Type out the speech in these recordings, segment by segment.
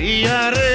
Yeah.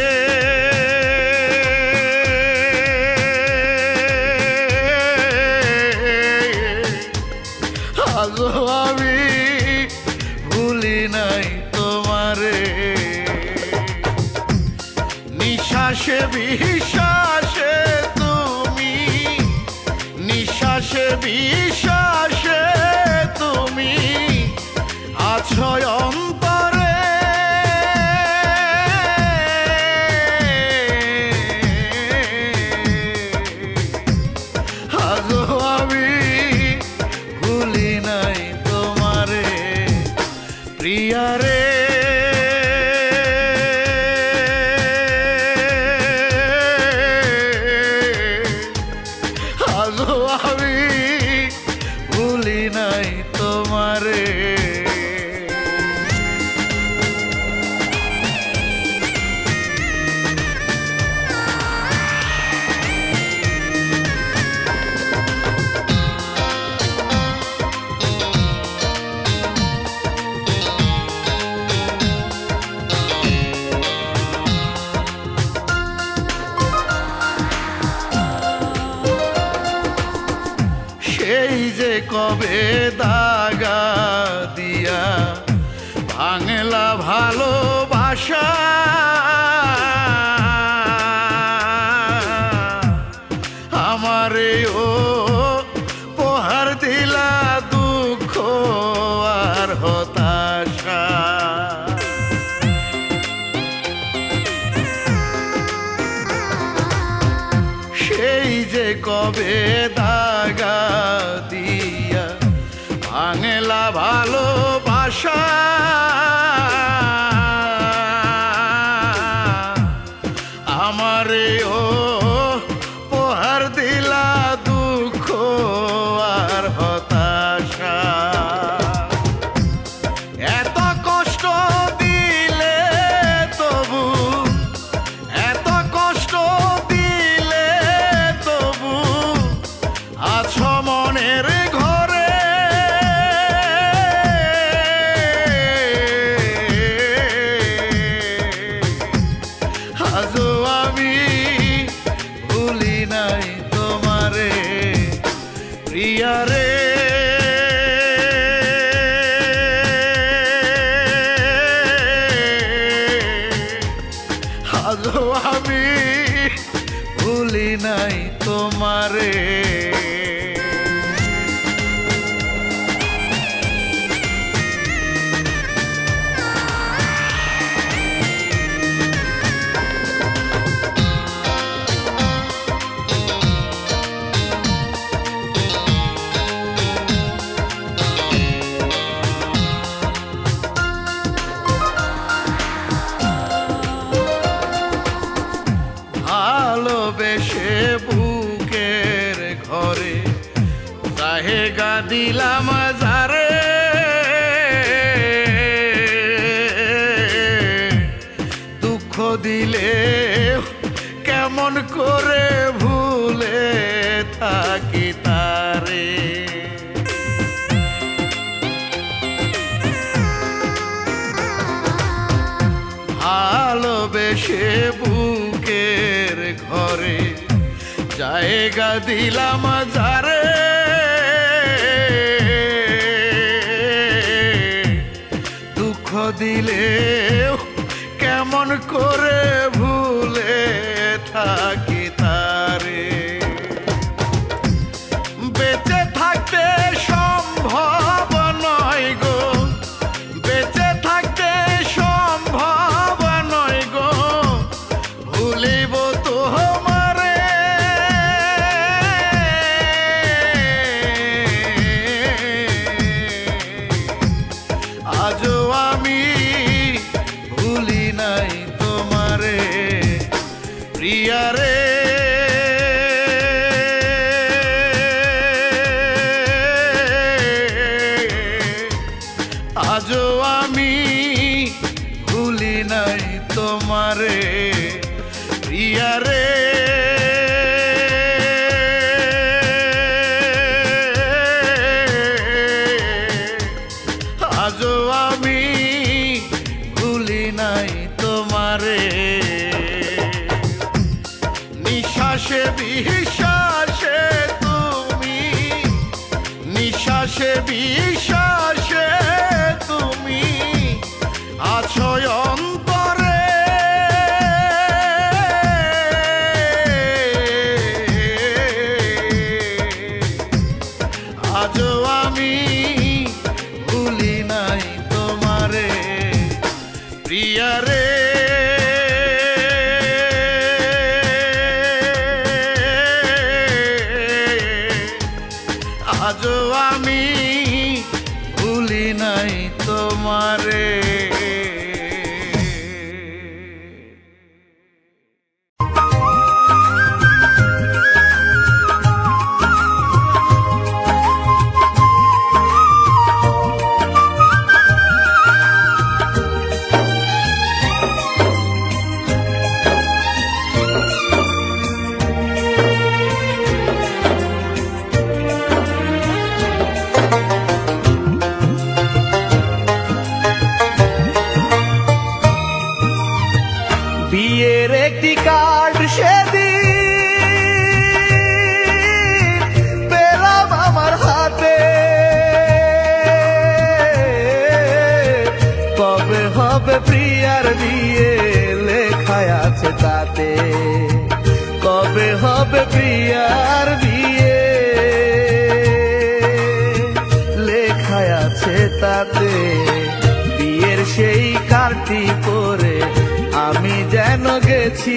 ঘরে জায়গা দিলাম যারে দুঃখ দিলে কেমন করে ভুলে থাকি?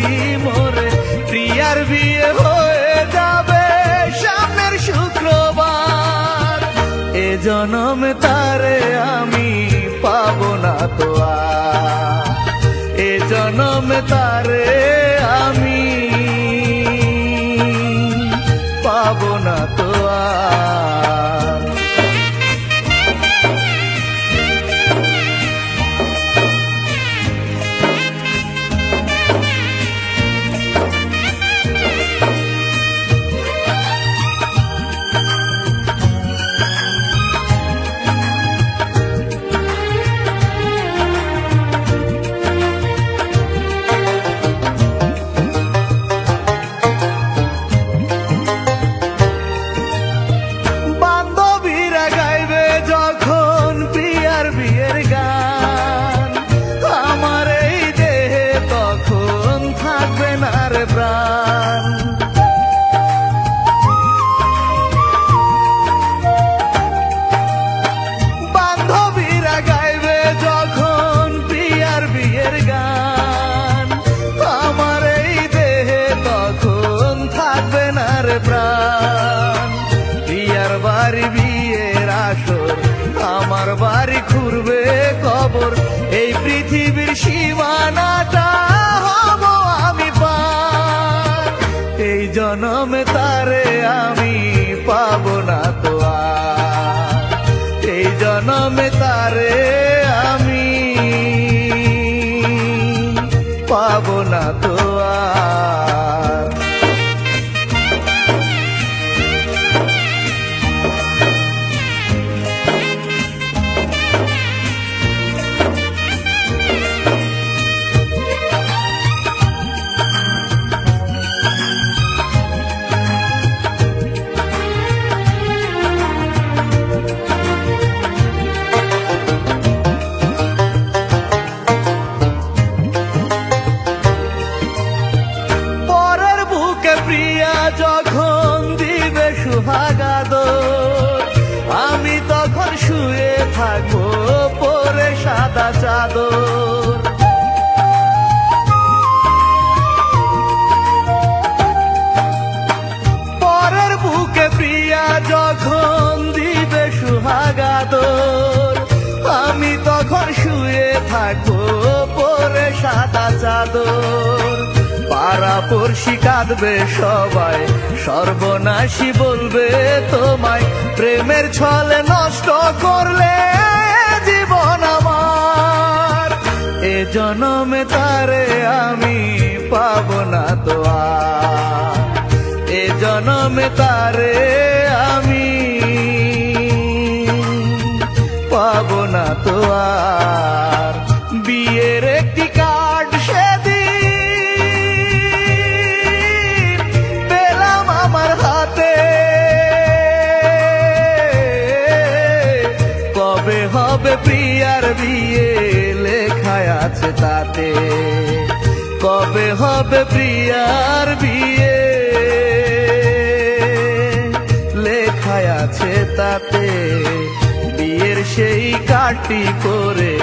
নাকি মোরে প্রিয়ার বিয়ে হয়ে যাবে সামনের শুক্রবার। এ জনমে তারে আমি পাব না তো এ জনমে তারে আমি পাব না তো আর। জনমে তারে। 爱过。কাপড় কাঁদবে সবাই। সর্বনাশী বলবে তোমায়, প্রেমের ছলে নষ্ট করলে জীবন আমার। এ জনমে তারে আমি পাব না তো এ জনমে তারে আমি পাব না তো আর। বিয়ের একটি কার্ড আছে তাতে। কবে হবে প্রিয়ার বিয়ে? লেখায় আছে তাতে। বিয়ের সেই কাটি করে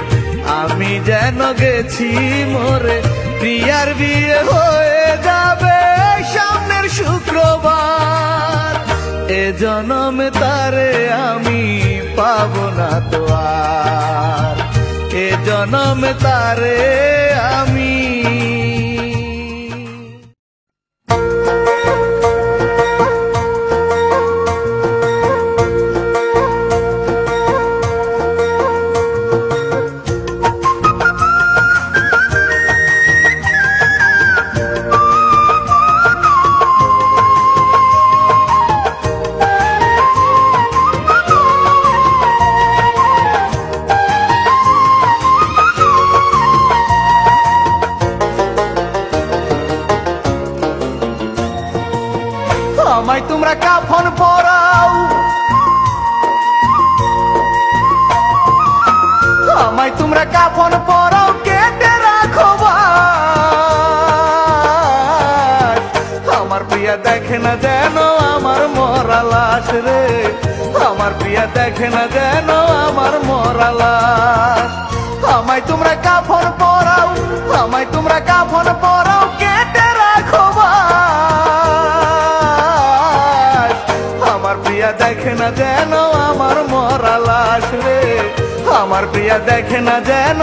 আমি যেন গেছি মোরে। প্রিয়ার বিয়ে হয়ে যাবে সামনের শুক্রবার। এ জনম তারে আমি পাব না তো জনম তারে আমি আমায় তোমরা কাফন পরাও কেটে রাখো। আমার প্রিয়া দেখে না যেন আমার মরা লাশ রে আমার প্রিয়া দেখে না যেন আমার মরা লাশ আমায় তোমরা কাফন পরাও, আমায় তোমরা কাফন পরাও, কেটে রাখো। আমার প্রিয়া দেখে না যেন আমার মরা লাশ রে আমার প্রিয়া দেখে না যেন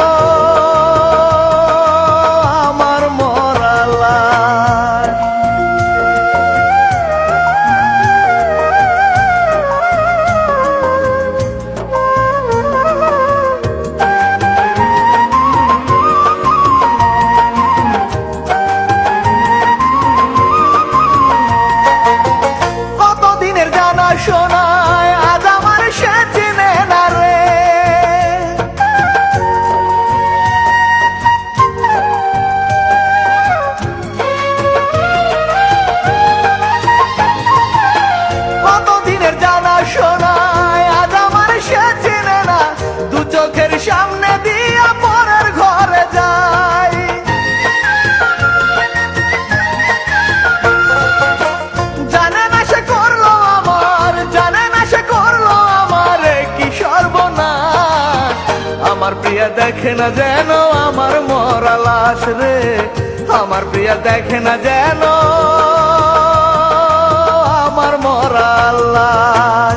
যেন আমার মরা লাশ রে আমার প্রিয়া দেখে না যেন আমার মরা লাশ।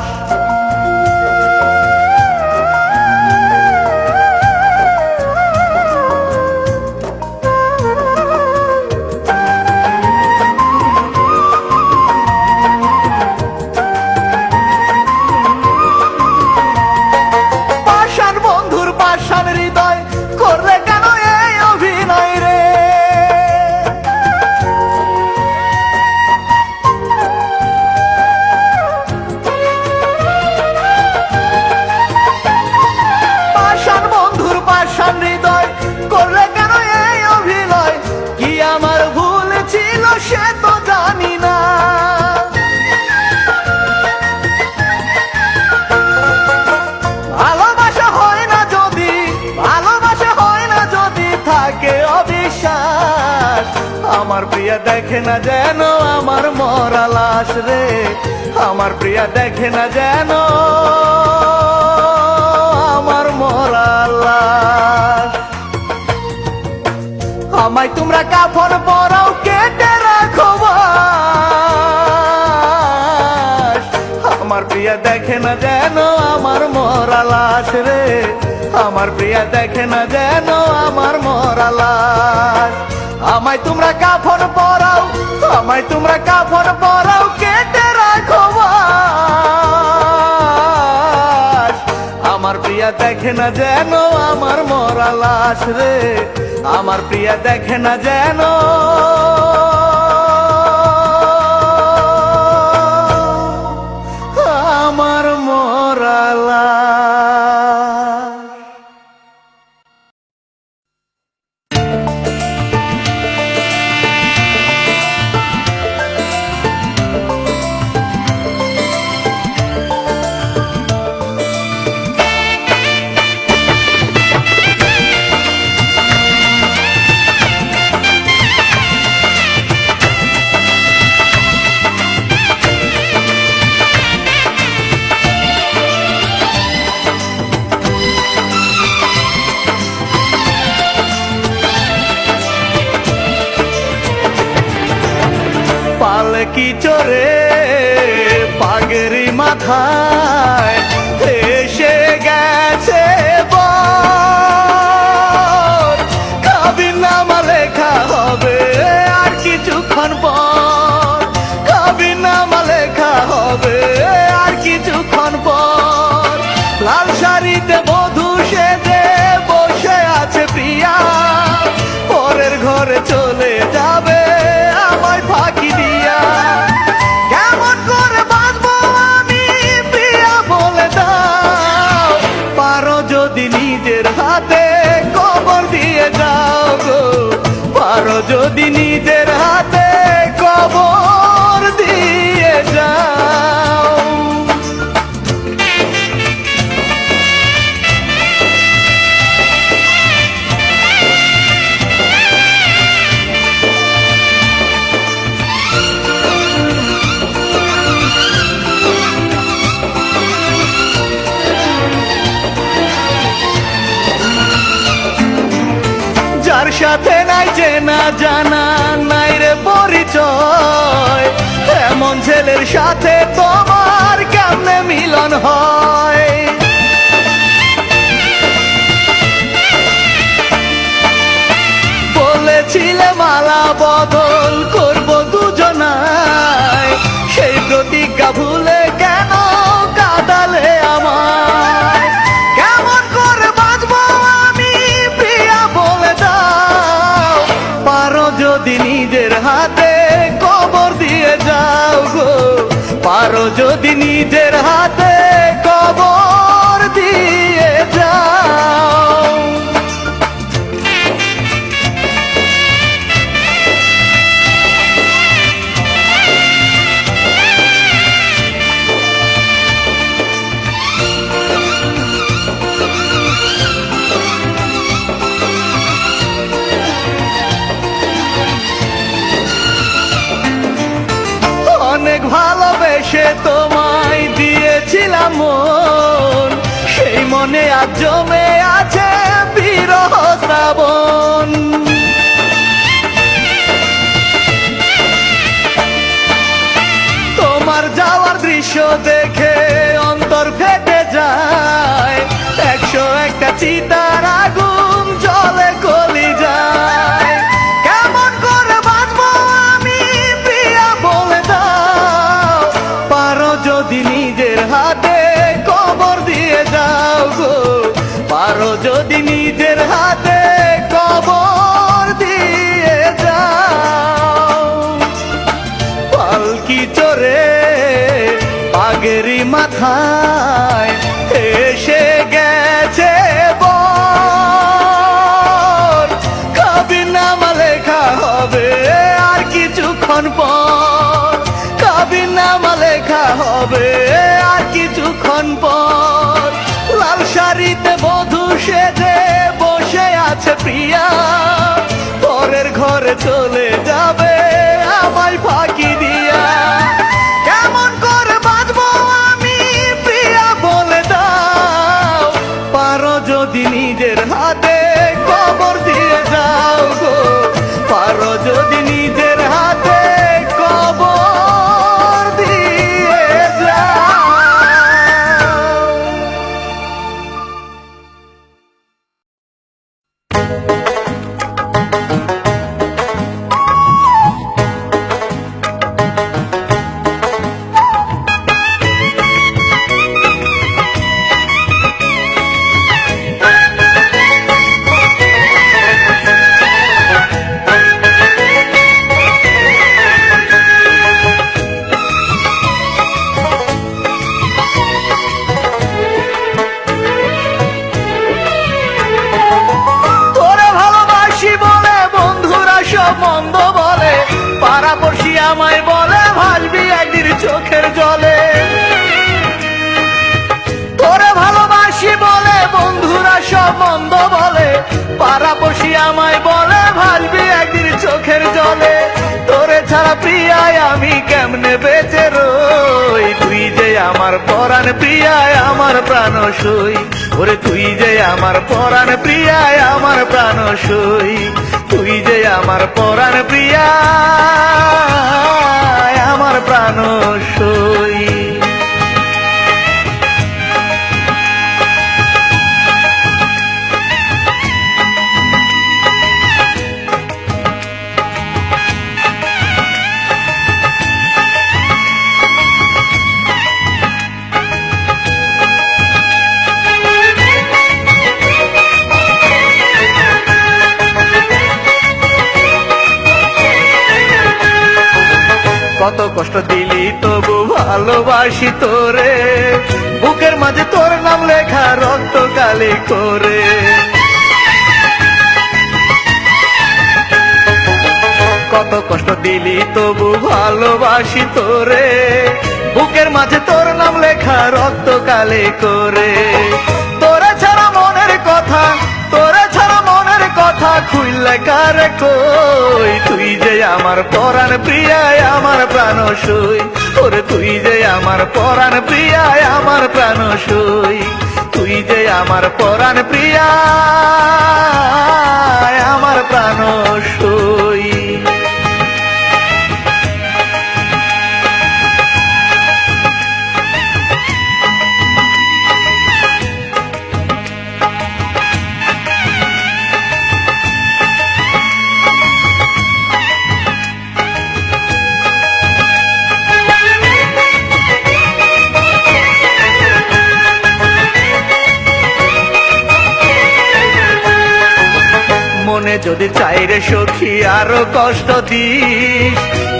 দেখে না যেন আমার মরা লাশ রে। আমার প্রিয়া দেখে না যেন আমার মরা লাশ। আমায় তোমরা কাফন পরাও, কেটে রাখো আমার প্রিয়া দেখে না যেন আমার মরা লাশ রে। আমার প্রিয়া দেখে না যেন আমার মরা লাশ। আমায় তোমরা কাফন আমায় তোমরা কাপড় পরাও, কেটে রাখো আমার প্রিয়া দেখে না যেন আমার মরা লাশ রে। আমার প্রিয়া দেখে না যেন না জানা নাই রে পরিচয়। এমন ছেলের সাথে তোমার কেমনে মিলন হয়? বলেছিলে মালা বদল করব দুজনায়। সেই প্রতিজ্ঞা ভুলে দাও গো। পারো যদি নিজের হাতে মন সেই মনে আজ জমে আছে বিরহ শ্রাবণ। তোমার যাওয়ার দৃশ্য দেখে অন্তর ফেটে যায়। একশো একটা চিতা শহীদের হাতে কবর দিয়ে যাও। পালকি চরে পাগেরি মাথায় এসে গেছে কবি নামা লেখা হবে আর কিছুক্ষণ পর। কবি নামা লেখা হবে আর কিছুক্ষণ পর। আছে প্রিয়া পরের ঘরে চলে যাবে। আমায় বলে, ভাসবি একদিন চোখের জলে। তোরে ভালোবাসি বলে, বন্ধুরা সব মন্দ বলে। পাড়াপশি আমায় বলে, ভাসবি একদিন চোখের জলে। তোরে ছাড়া প্রিয়ায় আমি কেমনে বেঁচে রই? তুই যে আমার পরাণ প্রিয়ায়, আমার প্রাণ সই। ওরে তুই যে আমার পরাণ প্রিয়ায়, আমার প্রাণ সই। তুই যে আমার পরাণ প্রিয়া আমার প্রাণ সই। ভালোবাসি তোরে। বুকের মাঝে তোর নাম লেখা রক্ত কালি করে। কত কষ্ট দিলি তবু ভালোবাসি তোরে। বুকের মাঝে তোর নাম লেখা রক্ত কালি করে। কার কই? তুই যে আমার পরাণ প্রিয়ায়, আমার প্রাণ সই। ওরে, তুই যে আমার পরাণ প্রিয়ায়, আমার প্রাণ সই। তুই যে আমার পরাণ প্রিয়ায়, আমার প্রাণ সই। যদি চাইরে সখী, আরও কষ্ট দিস।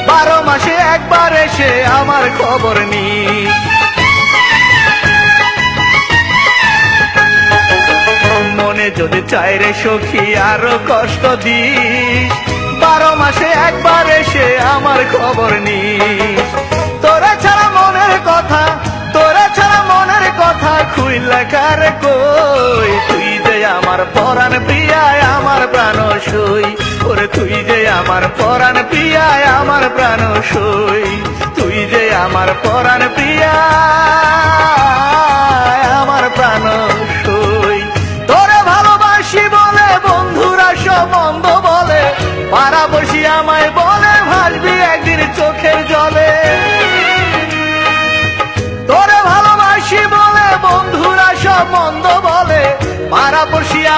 বারো মাসে একবার এসে আমার খবর নিস। মনে যদি চাইরে সখী, আরও কষ্ট দিস। বারো মাসে একবার এসে আমার খবর নিস। তোরা ছাড়া মনের কথা, তোরা ছাড়া মনের কথা খুইলা কার কই? তুই আমার পরাণ প্রিয়ায় আমার প্রাণ সই। ওরে তুই যে আমার পরাণ প্রিয়ায় আমার প্রাণ সই। তুই যে আমার পরাণ প্রিয়ায়।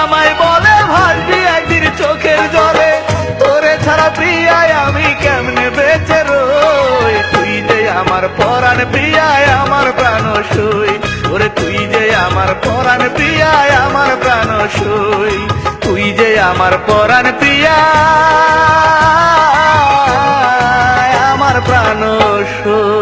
আমায় বলে ভাসবি একদিন চোখের জলে, তোরে ছাড়া প্রিয়ায় আমি কেমনে বেঁচে রই? তুই যে আমার পরাণ প্রিয়ায়, আমার প্রাণ সই। ওরে তুই যে আমার পরাণ প্রিয়ায়, আমার প্রাণ সই। তুই যে আমার পরাণ প্রিয়া আমার প্রাণ সই।